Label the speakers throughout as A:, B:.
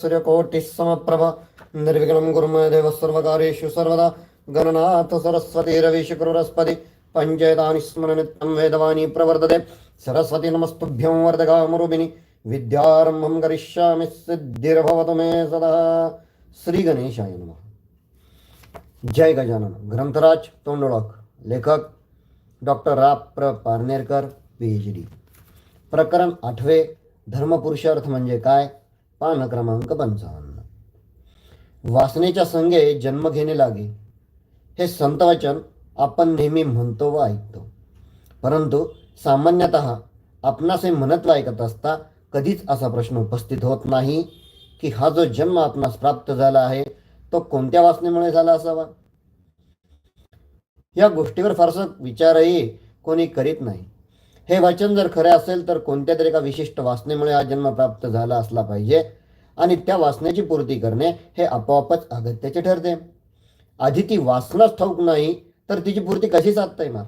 A: सूर्यकोटिः समप्रभ निर्विघ्नं कुर्म देवः सर्वकारेषु सर्वदा। गणनाथ सरस्वती रविशुक्रस्पति पञ्चेतानि स्मरनित्यं वेदवाणी प्रवर्तते। सरस्वती नमस्तुभ्यं वर्धकामरूपिणि विद्यारम्भं करिष्यामि सिद्धिर्भवतु मे सदा। श्रीगणेशाय नमः। जय गजानन। ग्रंथराज तोंडोळक लेखक डॉक्टर रा प्र पारनेरकर पी एच डी प्रकरण आठवे धर्मपुरुषार्थ म्हणजे काय? पान क्रमांक पंचावन्न. वासनेच्या संगे जन्म घेणे लागे. हे संतवचन आपण नेहमी म्हणतो व ऐकतो. परंतु सामान्यतः आपणास हे म्हणत ऐकत असता कधीच असा प्रश्न उपस्थित होत नाही की हा जो जन्म आपणास प्राप्त झाला आहे तो कोणत्या वासनेमुळे झाला असावा? या गोष्टीवर फारसा विचारही कोणी करीत नाही. हे वचन जर खरे असेल तर कोणत्या तरी एका विशिष्ट वासनेमुळे हा जन्म प्राप्त झाला असला पाहिजे. आणि त्या वासनेची पूर्ती करणे हे आपोआपच अगत्याचे ठरते. आधी ती वासनाच ठाऊक नाही तर तिची पूर्ती कशी साधता येणार?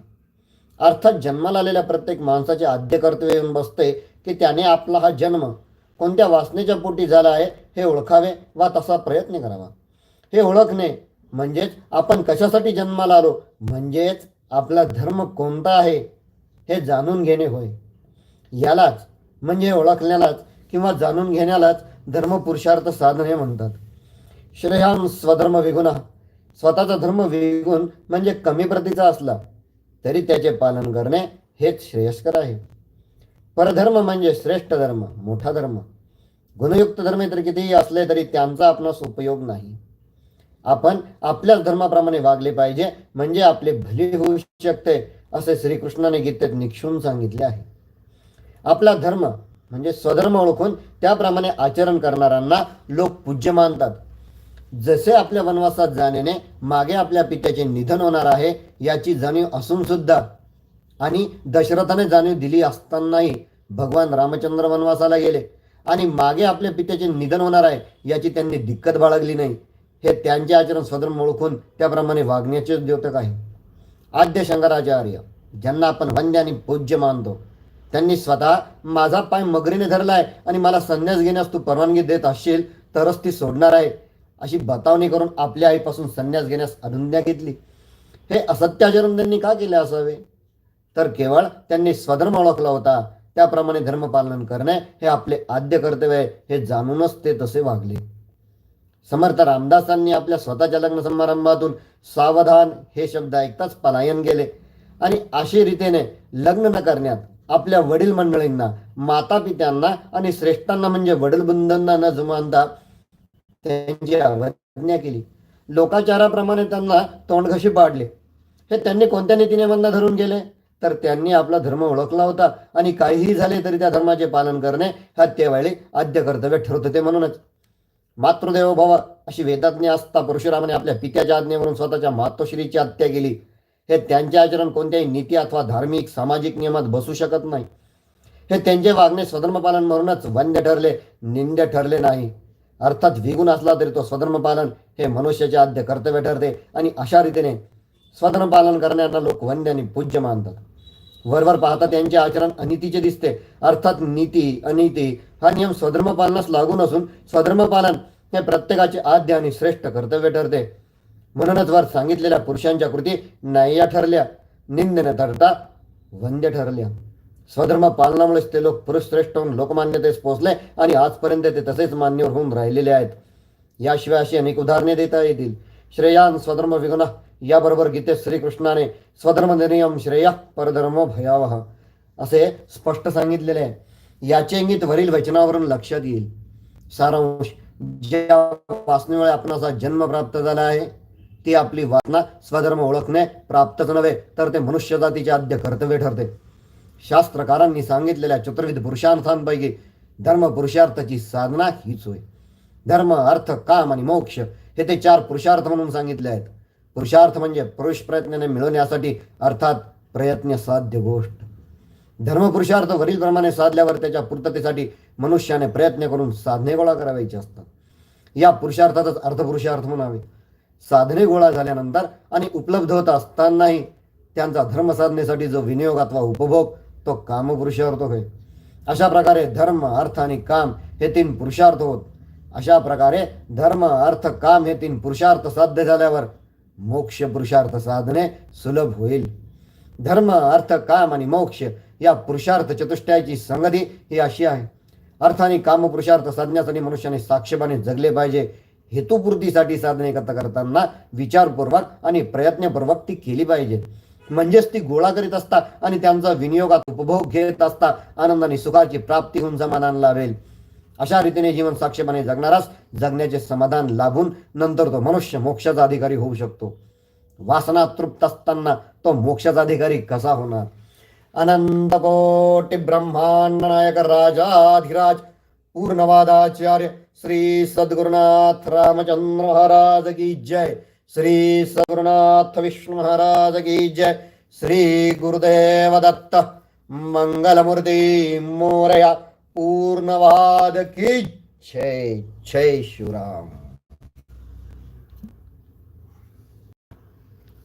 A: अर्थात जन्माला आलेल्या प्रत्येक माणसाचे आद्य कर्तव्य येऊन बसते की त्याने आपला हा जन्म कोणत्या वासनेच्या पोटी झाला आहे हे ओळखावे वा तसा प्रयत्न करावा. हे ओळखणे म्हणजेच आपण कशासाठी जन्माला आलो? म्हणजेच आपला धर्म कोणता आहे? हे जाणून घेणे होय. यालाच म्हणजे ओळखण्यालाच किंवा जाणून घेण्यालाच धर्मपुरुषार्थ साधने म्हणतात. श्रेयान स्वधर्म विगुण स्वतःचा धर्म विगुण म्हणजे कमी प्रतीचा असला तरी त्याचे पालन करणे हेच श्रेयस्कर आहे. परधर्म म्हणजे श्रेष्ठ धर्म मोठा धर्म. गुणयुक्त धर्म तर कितीही असले तरी त्यांचा आपणास उपयोग नाही. आपण आपल्याच धर्माप्रमाणे वागले पाहिजे म्हणजे आपले भली होऊ शकते असे श्रीकृष्णाने गीतेत निक्षून सांगितले आहे. आपला धर्म म्हणजे स्वधर्म ओळखून त्याप्रमाणे आचरण करणाऱ्यांना लोक पूज्य मानतात. जसे आपल्या वनवासात जाण्याने मागे आपल्या पित्याचे निधन होणार आहे याची जाणीव असून सुद्धा आणि दशरथाने जाणीव दिली असतानाही भगवान रामचंद्र वनवासाला गेले आणि मागे आपल्या पित्याचे निधन होणार आहे याची त्यांनी दिक्कत बाळगली नाही. हे त्यांचे आचरण स्वधर्म ओळखून त्याप्रमाणे वागण्याचे द्योतक आहे. आद्य शंकराचार्य ज्यांना आपण वंद्य आणि पूज्य मानतो त्यांनी स्वतः माझा पाय मगरीने धरलाय आणि मला संन्यास घेण्यास तू परवानगी देत असशील तरच ती सोडणार आहे अशी बतावणी करून आपल्या आईपासून संन्यास घेण्यास अनुज्ञा घेतली. हे असत्याचरण त्यांनी का केले असावे? तर केवळ त्यांनी स्वधर्म ओळखला होता त्याप्रमाणे धर्मपालन करणे हे आपले आद्य कर्तव्य आहे हे जाणूनच ते तसे वागले. समर्थ रामदासांनी आपल्या स्वतःच्या लग्न समारंभातून सावधान हे शब्द ऐकताच पलायन केले. आणि अशी रीतीने लग्न न करण्यात आपल्या वडील मंडळींना माता पित्यांना आणि श्रेष्ठांना म्हणजे वडील बंधूंना न जुमानता त्यांची अवज्ञा केली. लोकाचाराप्रमाणे त्यांना तोंडघशी पाडले. हे त्यांनी कोणत्या नीतीने बंद धरून गेले तर त्यांनी आपला धर्म ओळखला होता आणि काहीही झाले तरी त्या धर्माचे पालन करणे हा त्यावेळी आद्य कर्तव्य ठरत होते म्हणूनच. मातृदेव भव अशी वेदाज्ञ असता परशुरामाने आपल्या पित्याच्या आज्ञेवरून स्वतःच्या मातोश्रीची हत्या केली. हे त्यांचे आचरण कोणत्याही नीती अथवा धार्मिक सामाजिक नियमात बसू शकत नाही. हे त्यांचे वागणे स्वधर्मपालन म्हणूनच वन्य ठरले निंद्य ठरले नाही. अर्थात विगुण असला तरी तो स्वधर्मपालन हे मनुष्याचे आद्य कर्तव्य ठरते आणि अशा रीतीने स्वधर्मपालन करणाऱ्यांना लोक वन्य आणि पूज्य मानतात. वरवर पाहता त्यांचे आचरण अनितीचे दिसते. अर्थात नीती अनिती हा नियम स्वधर्म पालनास लागू नसून स्वधर्म पालन हे प्रत्येकाचे आद्य आणि श्रेष्ठ कर्तव्य ठरते. म्हणूनच वर सांगितलेल्या पुरुषांच्या कृती न्याय्या ठरल्या निंद न ठरता वंद्य ठरल्या. स्वधर्म पालनामुळेच ते लोक पुरुष श्रेष्ठ होऊन लोकमान्यतेस पोहोचले आणि आजपर्यंत ते तसेच मान्य होऊन राहिलेले आहेत. याशिवाय अशी अनेक उदाहरणे देता येतील. श्रेयान स्वधर्म विगुण याबरोबर गीतेत श्रीकृष्णाने स्वधर्म नियम श्रेय परधर्म भयावह. असे स्पष्ट सांगितलेले आहे. याचे इंगित वरील वचनावरून लक्षात येईल. सारांश ज्या वासनेमुळे आपण असा जन्म प्राप्त झाला आहे ती आपली वासना स्वधर्म ओळखणे प्राप्तच नव्हे तर ते मनुष्य जातीचे आद्य कर्तव्य ठरते. शास्त्रकारांनी सांगितलेल्या चतुर्विध पुरुषार्थांपैकी धर्म पुरुषार्थाची साधना हीच होय. धर्म अर्थ काम आणि मोक्ष हे ते चार पुरुषार्थ म्हणून सांगितले आहेत. पुरुषार्थ म्हणजे पुरुष प्रयत्नाने मिळवण्यासाठी अर्थात प्रयत्न साध्य गोष्ट. धर्मपुरुषार्थ वरीलप्रमाणे साधल्यावर त्याच्या पूर्ततेसाठी मनुष्याने प्रयत्न करून साधने गोळा करावायचे असतात. या पुरुषार्थातच अर्थपुरुषार्थ म्हणावे. साधने गोळा झाल्यानंतर आणि उपलब्ध होत असतानाही त्यांचा धर्म साधनेसाठी जो विनियोग अथवा उपभोग तो कामपुरुषार्थ होय. अशा प्रकारे धर्म अर्थ आणि काम हे तीन पुरुषार्थ होत. अशा प्रकारे धर्म अर्थ काम हे तीन पुरुषार्थ साध्य झाल्यावर मोक्ष पुरुषार्थ साधने सुलभ होईल. धर्म अर्थ काम आणि मोक्ष या पुरुषार्थ चतुष्टयाची संगती ही अशी आहे. अर्थ आणि काम पुरुषार्थ साधण्यासाठी मनुष्याने साक्षेपाने जगले पाहिजे हेतुपूर्तीसाठी साधने करता करताना विचारपूर्वक आणि प्रयत्नपूर्वक ती केली पाहिजे. म्हणजेच ती गोळा करीत असता आणि त्यांचा विनियोगात उपभोग घेत असता आनंदाने सुखाची प्राप्ती होऊन समाधान लाभेल. अशा रीतीने जीवन साक्षेपणे जगणाराच जगण्याचे समाधान लाभून नंतर तो मनुष्य मोक्षाचा अधिकारी होऊ शकतो. वासना तृप्त असताना तो मोक्षाचा अधिकारी कसा होणार? अनंत कोटी ब्रह्मांड नायक राजाधिराज पूर्णवादाचार्य श्री सद्गुरुनाथ रामचंद्र महाराज की जय. श्री सद्गुरुनाथ विष्णु महाराज की जय. श्री गुरुदेव दत्त मंगलमूर्ती मोरया पूर्णवाद की जय जय शिवराम